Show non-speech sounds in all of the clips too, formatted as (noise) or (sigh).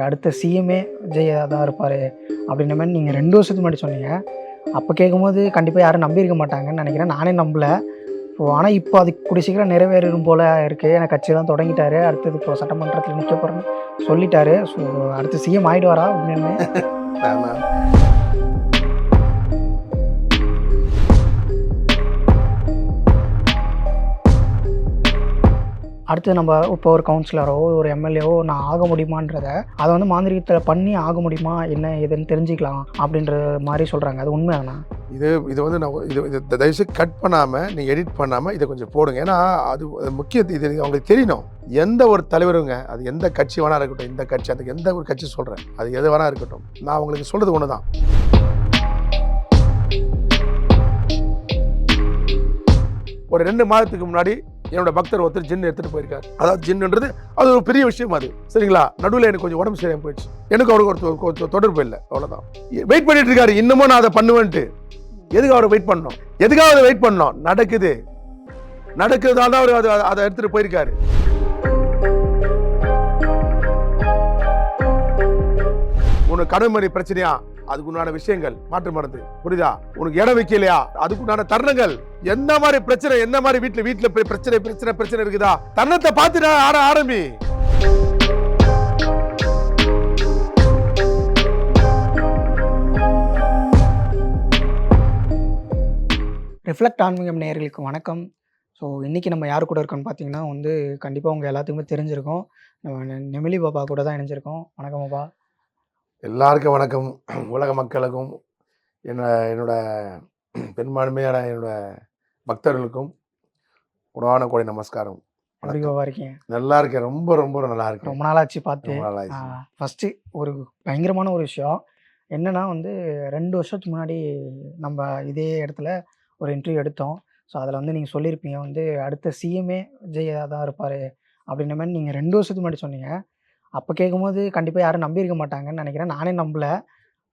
அடுத்த சிஎம்ஏ விஜய் தான் இருப்பார் அப்படின்ற மாதிரி நீங்கள் ரெண்டு வருஷத்துக்கு முன்னாடி சொன்னீங்க. அப்போ கேட்கும்போது கண்டிப்பாக யாரும் நம்பியிருக்க மாட்டாங்கன்னு நினைக்கிறேன். நானே நம்பலை. ஸோ ஆனால் இப்போ அது கூடிய சீக்கிரம் நிறைவேறும் போல் இருக்குது எனக்கு கட்சி தான் தொடங்கிட்டாரு. அடுத்தது இப்போ சட்டமன்றத்தில் நிற்க போகிறேன்னு சொல்லிட்டாரு. ஸோ அடுத்து சிஎம் ஆயிடுவாரா அப்படின்னு (laughs) அடுத்து நம்ம இப்போ ஒரு கவுன்சிலரோ ஒரு எம்எல்ஏவோ நான் ஆக முடியுமான்றத அதை வந்து மாந்திரிகத்தில் பண்ணி ஆக முடியுமா என்ன ஏதுன்னு தெரிஞ்சுக்கலாம் அப்படின்ற மாதிரி சொல்கிறாங்க அது உண்மையாண்ணா இது இது வந்து நான் இது இது தயவுசெய்து கட் பண்ணாமல் நீங்கள் எடிட் பண்ணாமல் இதை கொஞ்சம் போடுங்க. ஏன்னா அது முக்கிய இது அவங்களுக்கு தெரியணும். எந்த ஒரு தலைவருங்க அது எந்த கட்சி வேணா இருக்கட்டும் இந்த கட்சி அதுக்கு எந்த ஒரு கட்சி சொல்கிறேன் அது எது வேணா இருக்கட்டும். நான் உங்களுக்கு சொல்கிறது ஒன்று தான் ஒரு ரெண்டு மாதத்துக்கு முன்னாடி என்னோட பக்தர் ஒருத்தர் ஜின் எடுத்துட்டு போயிருக்காரு. அதாவது ஜின்ன்றது அது ஒரு பெரிய விஷயம் அது. சரிங்களா? நடுவில் எனக்கு கொஞ்சம் உடம்பு சரியாக போயிடுச்சு. எனக்கு அவருக்கு ஒரு தொ- தொடர்பு இல்லை. அவ்வளோதான் வெயிட் பண்ணிட்டு இருக்காரு இன்னமும் நான் அதை பண்ணுவேன்ட்டு. எதுக்கு அவரை வெயிட் பண்ணோம் எதுக்காக அதை வெயிட் பண்ணோம் நடக்குது. நடக்குறதால தான் அவர் அதை அதை எடுத்துகிட்டு போயிருக்காரு. உனக்கு கடமைமணி பிரச்சனையா? அதுக்குண்டான விஷயங்கள். மாற்று மருந்து. புரியுதா? உனக்கு இடம் வைக்கலையா? அதுக்கு உண்டான தருணங்கள். எந்த மாதிரி பிரச்சனை எந்த மாதிரி வீட்டுல வீட்டுல பிர- பிரச்சனை பிரச்சனை பிரச்சனை இருக்குதா? தருணத்தை பார்த்து ஆட ஆரம்பி. ரிஃப்ளெக்ட் ஆன்மீகம் நேயர்களுக்கு வணக்கம். ஸோ இன்றைக்கி நம்ம யார் கூட இருக்கோம்னு பார்த்தீங்கன்னா வந்து கண்டிப்பாக உங்கள் எல்லாத்துக்குமே தெரிஞ்சிருக்கோம். நம்ம நெமிலி பாபா கூட தான் இணைஞ்சிருக்கோம். வணக்கம் பாபா எல்லாருக்கும் வணக்கம். உலக மக்களுக்கும் என்ன என்னோட பெரும்பான்மையான என்னோட பக்தர்களுக்கும் உடான கோடி நமஸ்காரம். எப்படி வணக்கம். பாபா இருக்கீங்க நல்லா இருக்கேன். ரொம்ப ரொம்ப நல்லா இருக்கேன். ரொம்ப நாளாச்சு பார்த்து. ரொம்ப நாள் ஆயிடுச்சு. ஃபஸ்ட்டு ஒரு பயங்கரமான ஒரு விஷயம். என்னன்னா வந்து ரெண்டு வருஷத்துக்கு முன்னாடி நம்ம இதே இடத்துல ஒரு இன்டர்வியூ எடுத்தோம். ஸோ அதில் வந்து நீங்கள் சொல்லியிருப்பீங்க வந்து அடுத்த சிஎம்ஏ விஜய் தான் இருப்பார். அப்படின்ற மாதிரி நீங்கள் ரெண்டு வருஷத்துக்கு முன்னாடி சொன்னீங்க. அப்போ கேட்கும்போது கண்டிப்பாக யாரும் நம்பியிருக்க மாட்டாங்கன்னு நினைக்கிறேன். நானே நம்பல.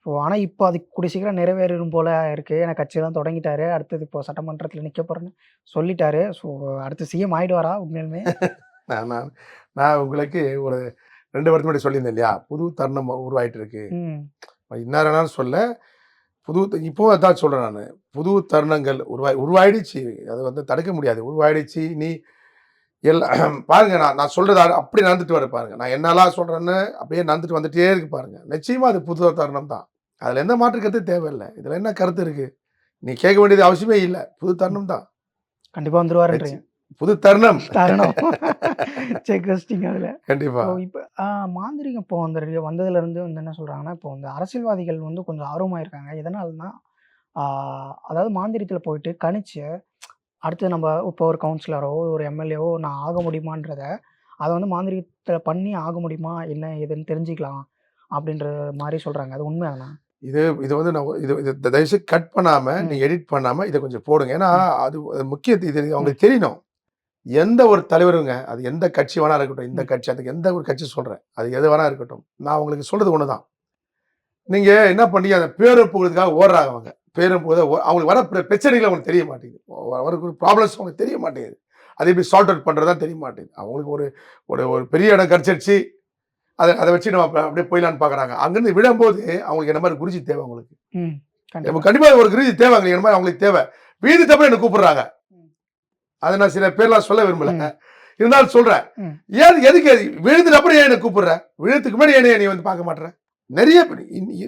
ஸோ ஆனால் இப்போ அது கூடிய சீக்கிரம் நிறைவேறும் போல் இருக்குது எனக்கு கட்சி தான் தொடங்கிட்டாரு. அடுத்தது இப்போ சட்டமன்றத்தில் நிற்க போகிறேன்னு சொல்லிட்டாரு. ஸோ அடுத்து சிஎம் ஆயிடுவாரா உண்மையிலுமே? (laughs) நான் நான் நான் உங்களுக்கு ஒரு ரெண்டு வருஷம் முன்னாடி சொல்லியிருந்தேன் இல்லையா? புது தருணம் உருவாயிட்டு இருக்கு. ம். இன்னாரனாலும் சொல்ல. புது இப்போ அதான் சொல்றேன் நான். புது தருணங்கள் உருவாய் உருவாயிடுச்சு. அது வந்து தடுக்க முடியாது. உருவாயிடுச்சு. நீ எல்லாம் (clears throat) பாருங்க நான் நான் சொல்றது அப்படி நடந்துட்டு வர பாருங்க. நான் என்னெல்லாம் சொல்றேன்னு அப்படியே நடந்துட்டு வந்துட்டே இருக்கு பாருங்க. நிச்சயமா அது புது தருணம் தான். அதுல எந்த மாற்று கருத்து தேவையில்லை. இதுல என்ன கருத்து இருக்கு? நீ கேட்க வேண்டியது அவசியமே இல்லை. புது தருணம் தான். கண்டிப்பாக வந்துருவாருன்றீங்க. புது தருணம். தருணம். செக் வச்சிட்டிங்க அதில். கண்டிப்பா. ஸோ இப்போ மாந்திரிகம் இப்போ வந்து ரெடி- வந்ததுலேருந்து வந்து என்ன சொல்கிறாங்கன்னா இப்போ வந்து அரசியல்வாதிகள் வந்து கொஞ்சம் ஆர்வமாக இருக்காங்க எதனால்னா அதாவது மாந்திரியத்தில் போயிட்டு கணிச்சு அடுத்து நம்ம இப்போ ஒரு கவுன்சிலரோ ஒரு எம்எல்ஏவோ நான் ஆக முடியுமான்றத அதை வந்து மாந்திரிகத்தில் பண்ணி ஆக முடியுமா என்ன ஏதுன்னு தெரிஞ்சுக்கலாம் அப்படின்ற மாதிரி சொல்கிறாங்க அது உண்மையாண்ணா இது இது வந்து நான் இது இது தயவுசெய்து கட் பண்ணாம ம். நீங்க எடிட் பண்ணாம இதை கொஞ்சம் போடுங்க. ஏன்னா. அது அது முக்கிய இது அவங்களுக்கு தெரியணும். எந்த ஒரு தலைவருங்க அது எந்த கட்சி வேணா இருக்கட்டும் இந்த. கட்சி அதுக்கு எந்த ஒரு கட்சி சொல்றேன் அது எது வேணா இருக்கட்டும். நான் உங்களுக்கு சொல்றது ஒண்ணுதான். நீங்க என்ன பண்ணி அந்த பேரும் புகழுக்காக ஓடுறாங்க அவங்க. புகழ அவங்களுக்கு வர பிர- பிரச்சனைகள் அவங்களுக்கு தெரிய மாட்டேங்குது. வரக்கூடிய ப்ராப்ளம்ஸ் அவங்களுக்கு தெரிய மாட்டேங்குது. அது எப்படி சால்ட் அவுட் பண்றதா தெரிய மாட்டேங்குது. அவங்களுக்கு ஒரு ஒரு ஒரு பெரிய இடம் கிடைச்சிருச்சு. அதை அதை வச்சு நம்ம அப்ப- அப்படியே போயிடலான்னு பார்க்குறாங்க அங்கேருந்து விடும்போது அவங்களுக்கு என்ன மாதிரி குருஜி தேவை அவங்களுக்கு. நம்ம கண்டிப்பாக கண்டிப்பா ஒரு குருஜி தேவை என்ன மாதிரி அவங்களுக்கு தேவை. வீழ்ந்துட்டப்ப என்ன கூப்பிடுறாங்க. அதை நான் சில பேர்லாம் சொல்ல விரும்பல. இருந்தாலும் சொல்றேன். ம். ஏன் எதுக்கு விழுந்துட்டு அப்புறம் ஏன் என்ன கூப்பிடுற? விழுத்துக்கு முன்னாடி ஏன் நீ வந்து பார்க்க மாட்டேற? நிறைய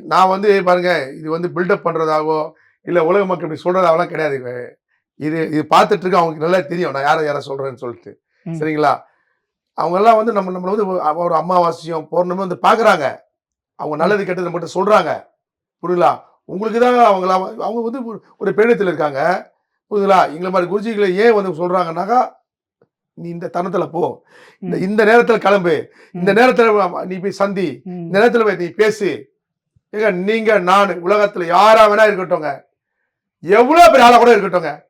நான் வந்து பாருங்க இது வந்து பில்டப் பண்றதாவோ இல்ல உலக மக்கள் இப்படி சொல்றதாவெல்லாம் கிடையாது. இது இது பார்த்துட்டு இருக்க அவங்களுக்கு நல்லா தெரியும். நான் யாரை யாரை சொல்றேன்னு சொல்லிட்டு. சரிங்களா? அவங்க எல்லாம் வந்து நம்ம நம்மள வந்து ஒரு- அமாவாசையும் பௌர்ணமி வந்து பாக்குறாங்க அவங்க நல்லது கெட்டது நம்மகிட்ட சொல்றாங்க. புரியுங்களா உங்களுக்கு தான் அவங்களா அவங்க வந்து ஒரு- பெண்ணத்தில் இருக்காங்க. புரியுதுங்களா? எங்களை மாதிரி குருஜிகளை ஏன் வந்து சொல்றாங்கன்னாக்கா நீ இந்த தருணத்துல போ. இந்த. இந்த நேரத்துல கிளம்பு. இந்த. நேரத்துல நீ போய் சந்தி. இந்த நேரத்துல போய் நீ பேசு. ஏங்க நீங்க நான் உலகத்துல யாரா வேணா இருக்கட்டும்ங்க. எவ்வளவு பெரிய ஆளா கூட இருக்கட்டும்ங்க.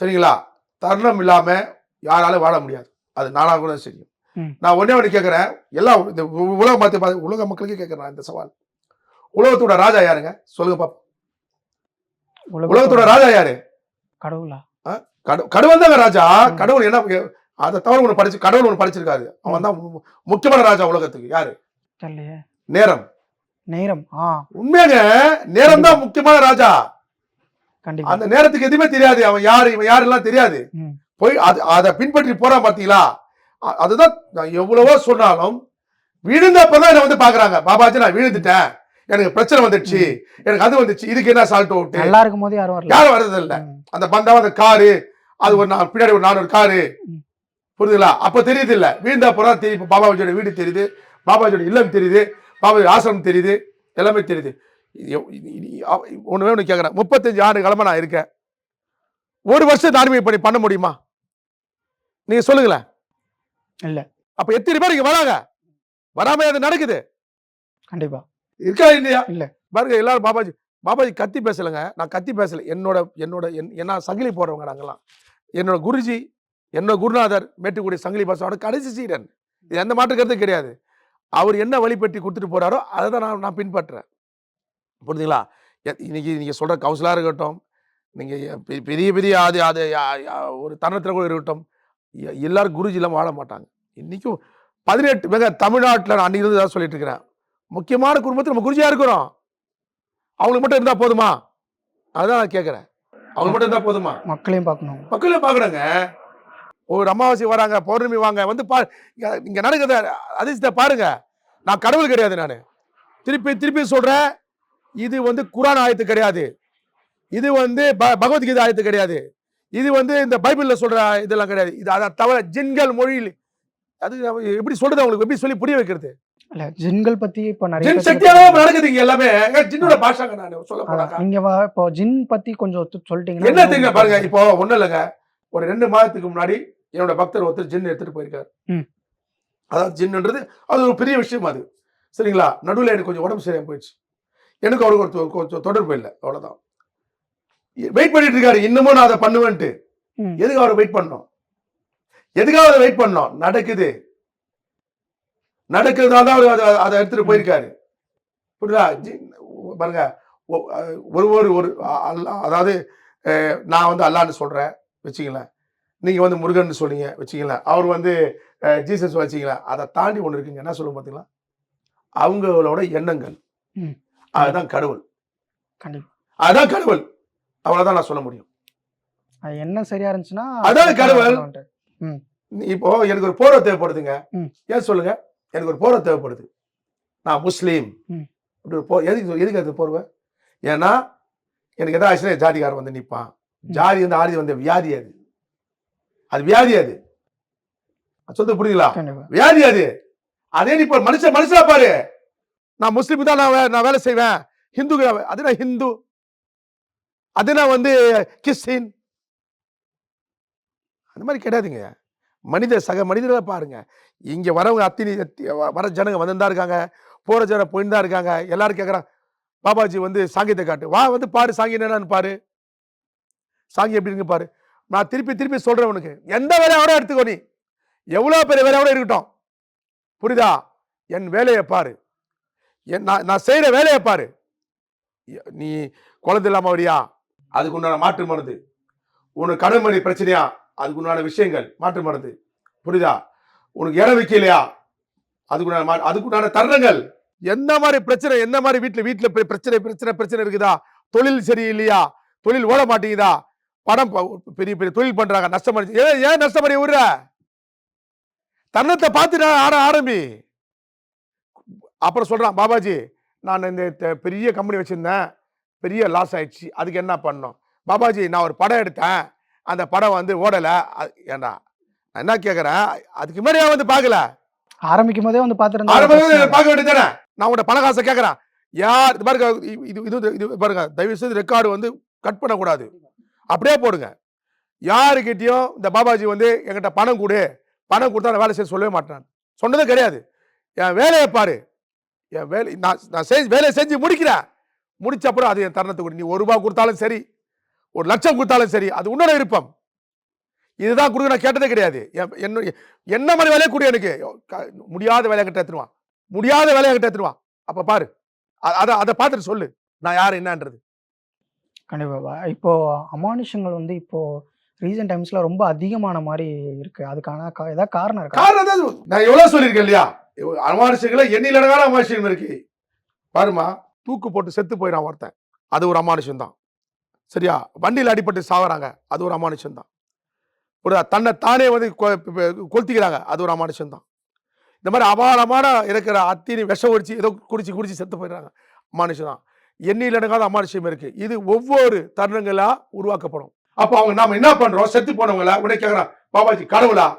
சரிங்களா? தருணம் இல்லாம யாராலும் வாழ முடியாது. அது நானா கூட சரி ம். நான் ஒண்ணே ஒண்ணு கேட்கறேன் எல்லாம் இந்த உ- உலக மத்த பா- உலக மக்களுக்கே கேட்கறேன் இந்த சவால். உலகத்தோட ராஜா யாருங்க? சொல்லுங்க பாப்போம். உலகத்தோட ராஜா யாரு? கடவுளா? கடு- கடவுள் தாங்க ராஜா. கடவுள் என்ன அதை தவிர ஒண்ணு படிச்சு கடவுள் ஒண்ணு படிச்சிருக்காரு. அவன் தான் முக்கியமான ராஜா உலகத்துக்கு. யாரு? நேரம். நேரம். ஆ. உண்மையாங்க நேரம் தான் முக்கியமான ராஜா. அந்த நேரத்துக்கு எதுவுமே தெரியாது. அவன் யாரு இவன் யாருலாம் தெரியாது. போய் அது அதை பின்பற்றி போறான் பாத்தீங்களா? அதுதான் நான் எவ்வளவோ சொன்னாலும் விழுந்தப்பதான் என்ன வந்து பாக்குறாங்க. பாபாஜி நான் விழுந்துட்டேன். எனக்கு பிரச்சனை வந்துடுச்சு. எனக்கு அது வந்துச்சு. இதுக்கு என்ன சால்ட் அவுட் நல்லா இருக்கும் போது யாரும் யாரும் வர்றது இல்ல. அந்த பந்தாவ அந்த காரு அது ஒரு பின்னாடி ஒரு நானூறு காரு. புரியுதுங்களா அப்ப தெரியுது இல்ல வீழ்ந்த அப்புறம் தெரியும். இப்ப பாபாஜியோட வீடு தெரியுது. பாபாஜியோட இல்லம் தெரியுது. பாபாஜி ஆசிரமம் தெரியுது. எல்லாமே தெரியுது. ஒண்ணு ஒண்ணு கேக்குறேன். முப்பத்தஞ்சு ஆண்டு காலமா நான் இருக்கேன். ஒரு வருஷம் தார்மீக பணி பண்ண முடியுமா? நீங்க சொல்லுங்களேன். இல்ல. அப்ப எத்தனை பேர் இங்க வராங்க? வராம அது நடக்குது. கண்டிப்பா. இருக்கா இல்லையா? இல்ல. பாருங்க எல்லாரும் பாபாஜி பாபாஜி கத்தி பேசலைங்க. நான் கத்தி பேசல. என்னோட என்னோட என் என்ன சங்கிலி போடுறவங்க நாங்கெல்லாம். என்னோட குருஜி என்னோட குருநாதர் மேட்டுக்குடி சங்கிலி பாசாவோட கடைசி சீடன். இது எந்த மாற்று கருத்தும் கிடையாது. அவர் என்ன வழிபட்டி கொடுத்துட்டு போறாரோ அதை தான் நான் நான் பின்பற்றுறேன். புரியுதுங்களா எ- இன்னைக்கு நீங்க சொல்ற கவுன்சிலாக இருக்கட்டும் நீங்க எ- பெ- பெரிய பெரிய அது அது ஒரு தருணத்தில் கூட இருக்கட்டும் எல்லாரும் குருஜி இல்லாமல் வாழ மாட்டாங்க. இன்னைக்கும் பதினெட்டு மிக தமிழ்நாட்டில் நான் இருந்து தான் சொல்லிட்டு இருக்கிறேன். முக்கியமான குடும்பத்தில் நம்ம குருஜியா இருக்கிறோம். அவங்களுக்கு மட்டும் இருந்தா போதுமா? அதுதான் நான் கேட்குறேன் அவங்களுக்கு மட்டும் இருந்தா போதுமா? மக்களையும் பார்க்கணும். மக்களே பார்க்குறாங்க ஒரு அமாவாசை வராங்க பௌர்ணமி வாங்க வந்து பா இங்க நடக்குது. அதிர்ஷ்டத்தை பாருங்க. நான் கடவுள் கிடையாது நான். திருப்பி திருப்பி சொல்றேன். இது வந்து குரான் ஆயத்து கிடையாது. இது வந்து ப- பகவத்கீதை ஆயத்து கிடையாது. இது வந்து இந்த பைபிள்ல சொல்ற இதெல்லாம் கிடையாது. இது அதை தவிர ஜின்கள் மொழியில் அது எப்படி சொல்றது அவங்களுக்கு? எப்படி சொல்லி புரிய வைக்கிறது? இல்ல ஜின்கள் பத்தி இப்போ நிறைய ஜின் சக்தியாவே நடக்குது இங்க எல்லாமே. ஜின்னோட பாஷாங்க நான் சொல்ல போனாக்கா. நீங்க இப்போ ஜின் பத்தி கொஞ்சம் சொல்லிட்டீங்கன்னா என்ன தெரியுங்க பாருங்க இப்போ ஒண்ணும் இல்லைங்க. ஒரு ரெண்டு மாதத்துக்கு முன்னாடி என்னோட பக்தர் ஒருத்தர் ஜின் எடுத்துட்டு போயிருக்காரு. அதாவது ஜின்ன்றது அது ஒரு பெரிய விஷயம் அது. சரிங்களா? நடுவில் எனக்கு கொஞ்சம் உடம்பு சரியாக போயிடுச்சு. எனக்கு அவருக்கு ஒரு கொஞ்சம் தொடர்பு இல்லை. அவ்வளவுதான். வெயிட் பண்ணிட்டு இருக்காரு. இன்னமும் நான் அதை பண்ணுவேன்ட்டு. எதுக்கு அவரை வெயிட் பண்ணோம்? எதுக்காக அதை வெயிட் பண்ணோம்? நடக்குது. நடக்கிறதுனால தான் அவர் அதை- எடுத்துட்டு போயிருக்காரு. புரியுதா? பாருங்க. ஒரு ஒரு ஒரு அதாவது நான் வந்து அல்லான்னு சொல்றேன். வச்சுங்களேன் நீங்க வந்து முருகன் சொன்னீங்க வச்சுங்களேன் அவர் வந்து ஜீசஸ் வச்சுங்களேன் அதை தாண்டி ஒன்று இருக்குங்க. என்ன சொல்லுங்க பார்த்தீங்களா அவங்களோட எண்ணங்கள். அதுதான் கடவுள். அதுதான் கடவுள். அவ்வளவுதான் நான் சொல்ல முடியும். அது என்ன சரியா இருந்துச்சுன்னா அதான் கடவுள். இப்போ எனக்கு ஒரு போரை தேவைப்படுதுங்க. ஏன் சொல்லுங்க? எனக்கு ஒரு போரை தேவைப்படுது. நான் முஸ்லீம். ம். அப்படி ஒரு போ எதுக்கு எதுக்கு அது போர்வை? ஏன்னா எனக்கு எதாவது ஆச்சுன்னா என் ஜாதிக்காரன் வந்து நிற்பான் ஜாதி வந்து ஆதி வந்த வியாதி அது. அது வியாதி அது. சொல்றது புரியுங்களா கண்டிப்பா. வியாதி அது. அதே நீ மனுஷன் மனுஷனா பாரு. நான் முஸ்லீம் தான் நான் நான் வேலை செய்வேன். ஹிந்து அது நான் ஹிந்து. அது நான் வந்து கிறிஸ்டின். அந்த மாதிரி கிடையாதுங்க மனித சக மனிதர்களை பாருங்க. இங்க வரவங்க அத்தினி வர ஜனங்க வந்து தான் இருக்காங்க. போற ஜன போயின்னு தான் இருக்காங்க. எல்லாரும் கேட்கறாங்க பாபாஜி வந்து சாங்கியத்தை காட்டு. வா வந்து பாரு சாங்கியம் என்னன்னு பாரு. சாங்கி எப்படி இருக்கு பாரு. நான் திருப்பி திருப்பி சொல்கிறேன் உனக்கு. எந்த வேலையை கூட எடுத்துக்கோ நீ. எவ்வளோ பெரிய வேலையாக கூட இருக்கட்டும். புரியுதா? என் வேலையை பாரு. என் நான் நான் செய்கிற வேலையை பாரு. நீ குழந்தை இல்லாமல் வரியா? அதுக்கு உண்டான மாற்று மருந்து. உனக்கு கடன் பிரச்சனையா? அதுக்கு உண்டான விஷயங்கள் மாற்று மருந்து. புரியுதா? உனக்கு இடம் வைக்கலையா? அதுக்கு உண்டான மா- அதுக்கு உண்டான தருணங்கள். எந்த மாதிரி பிரச்சனை எந்த மாதிரி வீட்டில் வீட்டில் பிரச்சனை பிரச்சனை பிரச்சனை இருக்குதா? தொழில் சரியில்லையா? தொழில் ஓட மாட்டேங்குதா? படம் பெரிய பெரிய தொழில் பண்றாங்க நஷ்டம் அடைஞ்சு- ஏன் ஏன் நஷ்டம் அடைய விடுற? தருணத்தை பார்த்து நான் ஆட ஆரம்பி. அப்புறம் சொல்றான் பாபாஜி நான் இந்த பெரிய கம்பெனி வச்சிருந்தேன். பெரிய லாஸ் ஆயிடுச்சு. அதுக்கு என்ன பண்ணோம் பாபாஜி நான் ஒரு படம் எடுத்தேன். அந்த படம் வந்து ஓடல. ஏண்டா? நான் என்ன கேக்குறேன்? அதுக்கு முன்னாடியே வந்து பார்க்கல. ஆரம்பிக்கும் போதே வந்து ஆரம்பமே பாத்துருந்தா பார்க்க வேண்டியதானே நான் உங்கள்ட்ட பண காசை கேட்கறேன் யார் இது பாருங்க இது இது இது இது பாருங்க. தயவு செய்து ரெக்கார்டு வந்து கட் பண்ணக்கூடாது. அப்படியே போடுங்க. யாருக்கிட்டேயும் இந்த பாபாஜி வந்து என்கிட்ட பணம் கொடு பணம் கொடுத்தா நான் வேலை செய்ய சொல்லவே மாட்டேன் சொன்னதே கிடையாது. என் வேலையை பாரு. என் வேலை நான் நான் செஞ்சு வேலையை செஞ்சு முடிக்கிறேன். முடிச்ச அப்புறம் அது என் தருணத்துக்கு நீ ஒரு ரூபா கொடுத்தாலும் சரி ஒரு லட்சம் கொடுத்தாலும் சரி அது உன்னோட விருப்பம். இதுதான் கொடுக்க நான் கேட்டதே கிடையாது. என்- என்ன என்ன மாதிரி வேலையை கொடு எனக்கு. க- முடியாத வேலையை கிட்ட எடுத்துருவான் முடியாத வேலையை கிட்ட எடுத்துருவான் அப்போ பாரு. அதை அதை பார்த்துட்டு சொல்லு. நான் யார் என்னன்றது. கண்டிப்பாக இப்போது அமானுஷங்கள் வந்து இப்போது ரீசெண்ட் டைம்ஸில் ரொம்ப அதிகமான மாதிரி இருக்குது அதுக்கான கா- ஏதாவது காரணம் இருக்கா? காரணம் தான் இது. நான் எவ்வளோ சொல்லியிருக்கேன் இல்லையா? அமானுஷங்களை எண்ணிலடங்கான அமானுஷம் இருக்கு. பாருமா தூக்கு போட்டு செத்து போயிடான் ஒருத்தன். அது ஒரு அமானுஷம் தான். சரியா? வண்டியில் அடிபட்டு சாவறாங்க. அது ஒரு அமானுஷம் தான். ஒரு தன்னை தானே வந்து கொ- ப- கொளுத்திக்கிறாங்க. அது ஒரு அமானுஷம் தான். இந்த மாதிரி அபாரமான இருக்கிற அத்தினி விஷம் ஒடிச்சு ஏதோ குடிச்சு குடிச்சு செத்து போயிடுறாங்க அமானுஷம் தான். எண்ணில் அடங்காத அமானுஷம் இருக்கு. இது ஒவ்வொரு தருணங்களா உருவாக்கப்படும். அப்போ அவங்க நாம என்ன பண்றோம்? செத்து போனவங்கள? உடனே கேட்கறான் பாபாஜி கடவுளா?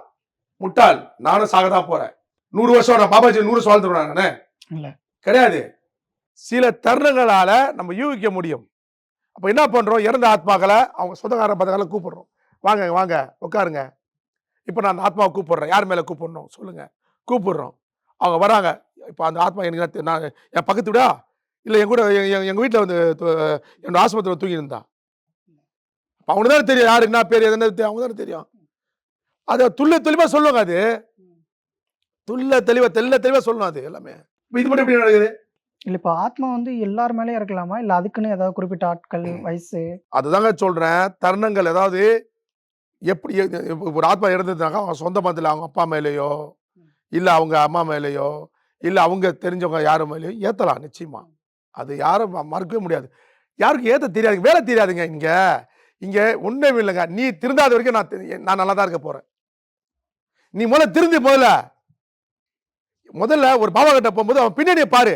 முட்டாள். நானும் சாக தான் போறேன். நூறு வருஷம் நான் பாபாஜி நூறு வாழ்ந்துருவேன் நானு. கிடையாது. சில தருணங்களால நம்ம யூகிக்க முடியும். அப்ப என்ன பண்றோம்? இறந்த ஆத்மாக்களை அவங்க சொந்தக்கார பதங்களை கூப்பிடுறோம். வாங்க வாங்க உட்காருங்க. இப்போ நான் அந்த ஆத்மாவை கூப்பிடுறேன். யார் மேல கூப்பிடணும்? சொல்லுங்க. கூப்பிடுறோம். அவங்க வராங்க. இப்போ அந்த ஆத்மா எனக்கு நான் என் பக்கத்து விடா? இல்லை என் கூட எ- எ- எங்க வீட்டில் வந்து என்னோட ஆஸ்பத்திரியில் தூங்கி இருந்தா அப்ப அவனுக்கு தானே தெரியும் யார் என்ன பேர் எதுன்னு அவங்க தானே தெரியும். அதை துல்ல தெளிவாக சொல்லுவாங்க அது. துல்ல தெளிவா தெல்ல தெளிவா சொல்லணும் அது எல்லாமே. இப்ப இது மட்டும் எப்படி நடக்குது? இல்ல இப்போ ஆத்மா வந்து எல்லார் மேலயும் இருக்கலாமா இல்ல அதுக்குன்னு ஏதாவது குறிப்பிட்ட ஆட்கள் வயசு? அதுதாங்க சொல்றேன். தருணங்கள் ஏதாவது எப்படி ஒரு ஆத்மா இறந்ததுனாக்கா அவங்க சொந்த மதத்தில் அவங்க அப்பா மேலேயோ இல்லை அவங்க அம்மா மேலேயோ இல்லை அவங்க தெரிஞ்சவங்க யாரும் மேலேயோ ஏற்றலாம் நிச்சயமா. அது யாரும் ம- மறுக்கவே முடியாது. யாருக்கும் ஏற்ற தெரியாதுங்க வேலை தெரியாதுங்க இங்கே. இங்கே ஒன்றும் இல்லைங்க. நீ திருந்தாத வரைக்கும் நான் நான் நல்லா தான் இருக்க போகிறேன் நீ முதல்ல திருந்தி முதல்ல. முதல்ல ஒரு பாபா கிட்ட போகும்போது அவன் பின்னாடியே பாரு.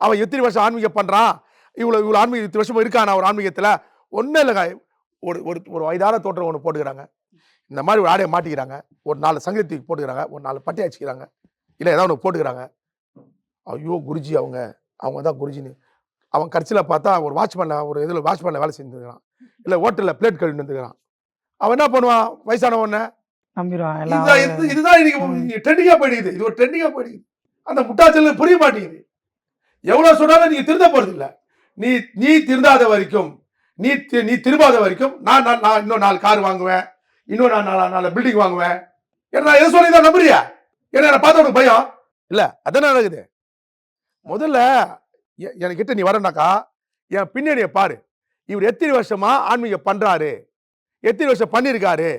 அவன் எத்தனை வருஷம் ஆன்மீகம் பண்ணுறான் இவ்வளோ இவ்வளோ ஆன்மீக இத்தனை வருஷமும் இருக்கான் ஒரு ஆன்மீகத்தில்? ஒன்றும் இல்லைங்க. ஒரு ஒரு ஒரு வயதான தோற்றம் ஒன்று போட்டுக்கிறாங்க. இந்த மாதிரி ஒரு ஆடையை மாட்டிக்கிறாங்க. ஒரு நாலு சங்கத்தி போட்டுக்கிறாங்க. ஒரு நாலு பட்டை வச்சுக்கிறாங்க இல்லை ஏதாவது ஒன்று போட்டுக்கிறாங்க. ஐயோ குருஜி அவங்க. அவங்க தான் குருஜின்னு. அவன் கடைசியில் பார்த்தா ஒரு வாட்ச்மேனில் ஒரு இதில் வாட்ச்மேனில் வேலை செஞ்சுருக்கிறான். இல்லை ஹோட்டலில் பிளேட் கழுவி வந்துக்கிறான் அவன் என்ன பண்ணுவான்? வயசான உடனே நம்பிடுவான் எல்லாம் இதுதான் இது- இதுதான் இன்னைக்கு ட்ரெண்டிங்காக போயிடுது. இது ஒரு ட்ரெண்டிங்காக போயிடுது. அந்த முட்டாச்சல் புரிய மாட்டேங்குது. எவ்வளவு சொன்னாலும் நீங்க திருந்த போறது இல்ல நீ நீ திருந்தாத வரைக்கும் நீ நீ திரும்பாத வரைக்கும் நான் நான் நான் இன்னும் நாலு கார் வாங்குவேன். இன்னும் நான் நாலு நாலு பில்டிங் வாங்குவேன். ஏன்னா நான் எது சொல்லி தான் நம்புறியா? ஏன்னா என்னை பார்த்த உனக்கு பயம். இல்ல அதானே நடக்குது. முதல்ல எ- என்கிட்ட நீ வரனாக்கா என் பின்னணியை பாரு. இவர் எத்தனை வருஷமா ஆன்மீகம் பண்றாரு? எத்தனை வருஷம் பண்ணியிருக்காரு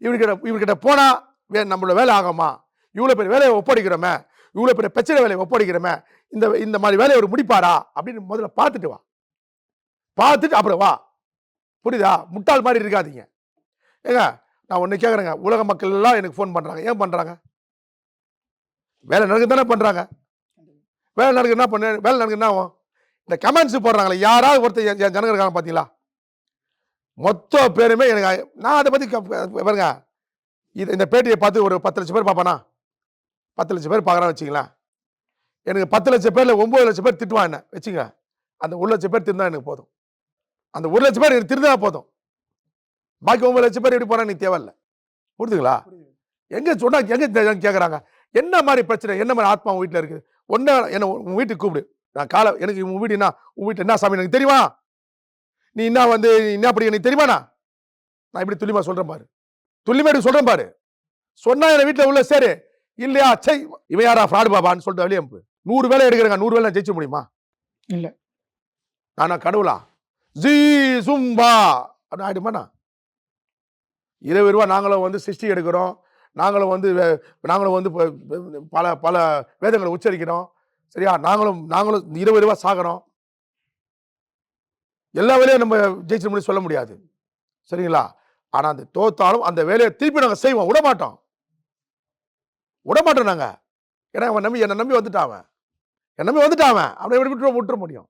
இவர்கிட்ட இவர்கிட்ட போனா வே நம்மளோட வேலை ஆகுமா? இவ்வளோ பெரிய வேலையை ஒப்படைக்கிறோமே? இவ்வளோ பெரிய பிரச்சனை வேலையை ஒப்படைக்கிறோமே? இந்த இந்த மாதிரி வேலையை ஒரு முடிப்பாரா? அப்படின்னு முதல்ல பார்த்துட்டு வா. பார்த்துட்டு அப்புறம் வா. புரியுதா? முட்டாள் மாதிரி இருக்காதீங்க. ஏங்க நான் ஒன்று கேட்குறேங்க உலக மக்கள் எல்லாம் எனக்கு ஃபோன் பண்ணுறாங்க ஏன் பண்ணுறாங்க வேலை நடக்கு தானே பண்ணுறாங்க வேலை நடக்கு என்ன பண்ணு? வேலை நடக்கு என்ன ஆகும்? இந்த கமெண்ட்ஸ் போடுறாங்களே யாராவது ஒருத்தர் என் ஜனங்க இருக்காங்க பார்த்தீங்களா மொத்த பேருமே எனக்கு நான் அதை பற்றி பாருங்க. இது இந்த பேட்டியை பார்த்து ஒரு பத்து லட்சம் பேர் பார்ப்பானா? பத்து லட்சம் பேர் பார்க்குறான்னு வச்சுங்களேன் எனக்கு பத்து லட்சம் பேர்ல ஒன்பது லட்சம் பேர் திட்டுவான் என்ன? வச்சுங்க அந்த ஒரு லட்சம் பேர் திருந்தா எனக்கு போதும். அந்த ஒரு லட்சம் பேர் எனக்கு திருந்தா போதும். பாக்கி ஒன்பது லட்சம் பேர் எப்படி போனா எனக்கு தேவையில்ல. புரியுதுங்களா எங்க சொன்னா எங்க கேக்குறாங்க? என்ன மாதிரி பிரச்சனை? என்ன மாதிரி ஆத்மா வீட்டுல இருக்குது? ஒன்னு என்ன உன் வீட்டுக்கு கூப்பிடு. நான் காலை எனக்கு உன் வீடு என்ன? உன் வீட்டுல என்ன சாமி எனக்கு தெரியுமா? நீ என்ன வந்து என்ன அப்படி எனக்கு தெரியுமாண்ணா? நான் இப்படி துல்லியமா சொல்றேன் பாரு. துல்லியமா இப்படி சொல்றேன் பாரு? சொன்னா என் வீட்டுல உள்ள சரி. இல்லையா? சை இவன் யாரா? ஃப்ராடு பாபான்னு சொல்லிட்டு வெளியே அனுப்பு. நூறு வேலை எடுக்கிறேங்க. நூறு வேலை ஜெயிச்ச முடியுமா? இல்ல. நானா கடவுளா? ஜீ சும்பா. அப்படின்னு ஆயிடுமாண்ணா? இருபது ரூபா நாங்களும் வந்து சிருஷ்டி எடுக்கிறோம். நாங்களும் வந்து நாங்களும் வந்து பல பல வேதங்களை உச்சரிக்கிறோம். சரியா? நாங்களும் நாங்களும் இருபது ரூபா சாகிறோம் எல்லா வேலையும் நம்ம ஜெயிச்சு முடியும் சொல்ல முடியாது. சரிங்களா? ஆனால் அந்த தோத்தாலும் அந்த வேலையை திருப்பி நாங்கள் செய்வோம். விடமாட்டோம் விடமாட்டோம் நாங்கள் ஏன்னா அவன் நம்பி என்னை நம்பி வந்துட்டான் அவன். நம்பி வந்துட்டான் அவன். அவனை எப்படி விட்டுற முடியும்.